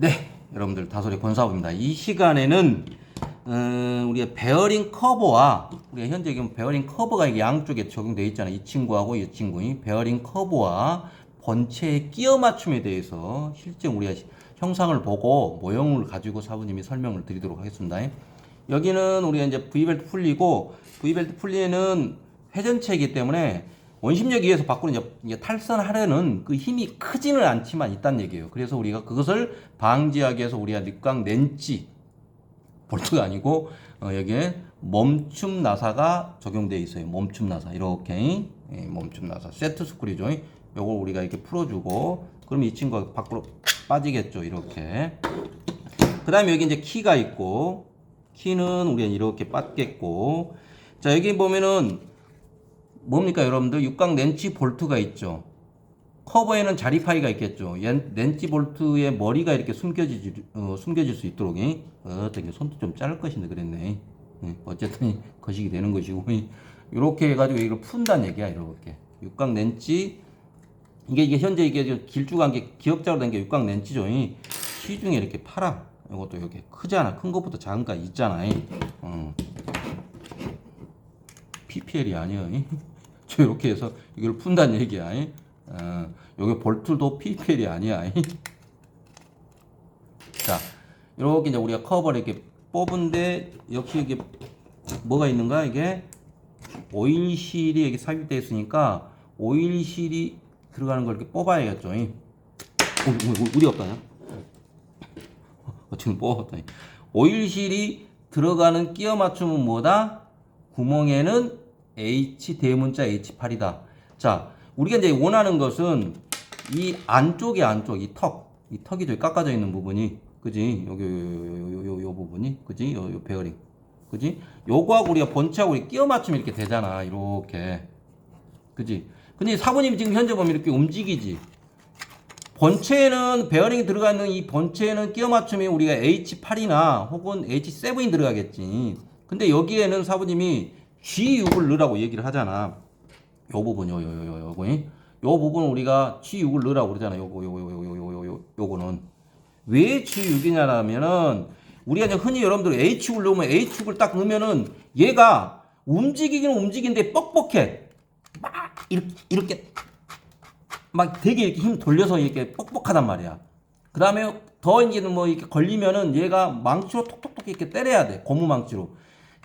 네, 여러분들 다솔의 권사부입니다. 이 시간에는 음, 우리가 베어링 커버와 우리가 현재 지금 베어링 커버가 양쪽에 적용되어 있잖아요. 이 친구하고 이 친구 이 베어링 커버와 본체의 끼어 맞춤에 대해서 실제 우리가 시- 형상을 보고 모형을 가지고 사부님이 설명을 드리도록 하겠습니다. 여기는 우리가 이제 V벨트 풀리고 V벨트 풀리에는 회전체이기 때문에 원심력 위에서 밖으로 이제, 탈선하려는 그 힘이 크지는 않지만 있다는 얘기예요. 그래서 우리가 그것을 방지하기 위해서 우리가 닉강 렌치 볼트가 아니고 어, 여기에 멈춤 나사가 적용되어 있어요. 멈춤 나사 이렇게 예, 멈춤 나사 세트 스크류죠. 요걸 우리가 이렇게 풀어주고 그럼 이 친구가 밖으로 빠지겠죠. 이렇게. 그 다음에 여기 이제 키가 있고 키는 우리가 이렇게 빠겠고 자 여기 보면은 뭡니까 여러분들 육각 렌치 볼트가 있죠. 커버에는 자리파이가 있겠죠. 옌- 렌치 볼트의 머리가 이렇게 숨겨질, 어, 숨겨질 수 있도록, 이. 어, 되게 손도 좀 짧을 것인데 그랬네. 예, 어쨌든 이 거식이 되는 것이고, 이렇게 해가지고 이걸 푼다는 얘기야, 이렇게. 육각 렌치, 이게, 이게 현재 이게 좀 길쭉한 게 기억자로 된 게 육각 렌치죠. 이. 시중에 이렇게 팔아. 이것도 이렇게 크잖아. 큰 것부터 작은 거 있잖아. 이. 어. PPL이 아니야. 이. 저 이렇게 해서 이걸 푼다는 얘기야. 이. 어, 여기 볼트도 PPL이 아니야. 이. 자, 이렇게 이제 우리가 커버를 이렇게 뽑은데 역시 이게 뭐가 있는가 이게 오일실이 여기 삽입되어 있으니까 오일실이 들어가는 걸 이렇게 뽑아야겠죠. 이. 어, 어, 우리 없다냐? 어, 지금 뽑았다니. 오일실이 들어가는 끼어 맞춤은 뭐다? 구멍에는 H 대문자 H8이다. 자, 우리가 이제 원하는 것은 이 안쪽에 안쪽 이 턱, 이 턱이 저기 깎아져 있는 부분이, 그지? 여기 요, 요, 요, 요, 요 부분이, 그지? 요, 요 베어링, 그지? 요거하고 우리가 본체하고 이렇게 끼어 맞춤이 이렇게 되잖아, 이렇게, 그지? 근데 사부님이 지금 현재 보면 이렇게 움직이지. 본체에는 베어링이 들어가 있는 이 본체에는 끼어 맞춤이 우리가 H8이나 혹은 H7이 들어가겠지. 근데 여기에는 사부님이 G6을 넣으라고 얘기를 하잖아. 요 부분 요 요 요 요 요거 요 부분 우리가 G6을 넣으라고 그러잖아. 요거 요거 요거 요거 요거 요 요거는 왜 G6이냐라면은 우리가 이제 흔히 여러분들 H6을 넣으면 H6을 딱 넣으면은 얘가 움직이기는 움직이는데 뻑뻑해. 막 이렇게 이렇게 막 되게 이렇게 힘 돌려서 이렇게 뻑뻑하단 말이야. 그 다음에 더 이제는 뭐 이렇게 걸리면은 얘가 망치로 톡톡톡 이렇게 때려야 돼. 고무 망치로.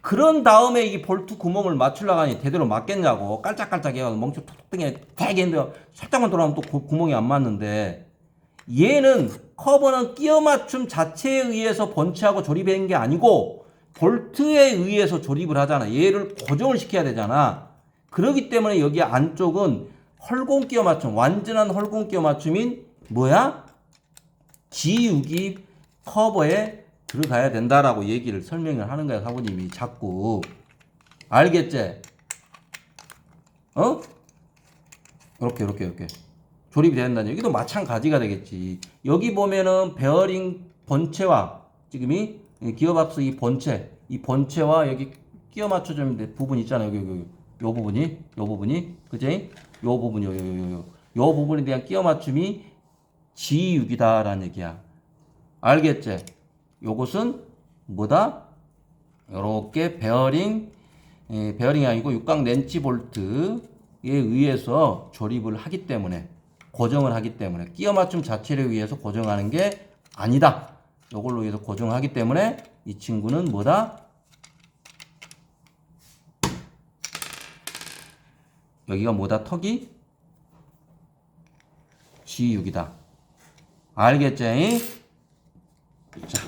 그런 다음에 이 볼트 구멍을 맞추려고 하니 제대로 맞겠냐고. 깔짝깔짝 해가지고 멍치 톡톡 되게 되게 했는데 살짝만 돌아가면 또 구- 구멍이 안 맞는데 얘는 커버는 끼어 맞춤 자체에 의해서 번치하고 조립한 게 아니고 볼트에 의해서 조립을 하잖아. 얘를 고정을 시켜야 되잖아. 그렇기 때문에 여기 안쪽은 헐공 끼어 맞춤, 완전한 헐공 끼어 맞춤인 뭐야? G6이 커버에 들어가야 된다라고 얘기를 설명을 하는 거야, 사부님이 자꾸. 알겠지? 어? 이렇게, 이렇게, 이렇게. 조립이 된다는 여기도 마찬가지가 되겠지. 여기 보면은 베어링 본체와 지금이 기어밥스 이 본체, 이 본체와 여기 끼어 맞춰주는 데 부분 있잖아요. 여기, 여기, 요 부분이, 요 부분이, 그지? 요 부분이, 요, 요, 요, 요. 요 부분에 대한 끼어 맞춤이 G6이다라는 얘기야. 알겠지? 요것은 뭐다? 요렇게 베어링, 에, 베어링이 아니고 육각 렌치 볼트에 의해서 조립을 하기 때문에 고정을 하기 때문에 끼어 맞춤 자체를 위해서 고정하는 게 아니다. 요걸로 위해서 고정하기 때문에 이 친구는 뭐다? 여기가 뭐다? 턱이 G6이다. 알겠지? 자,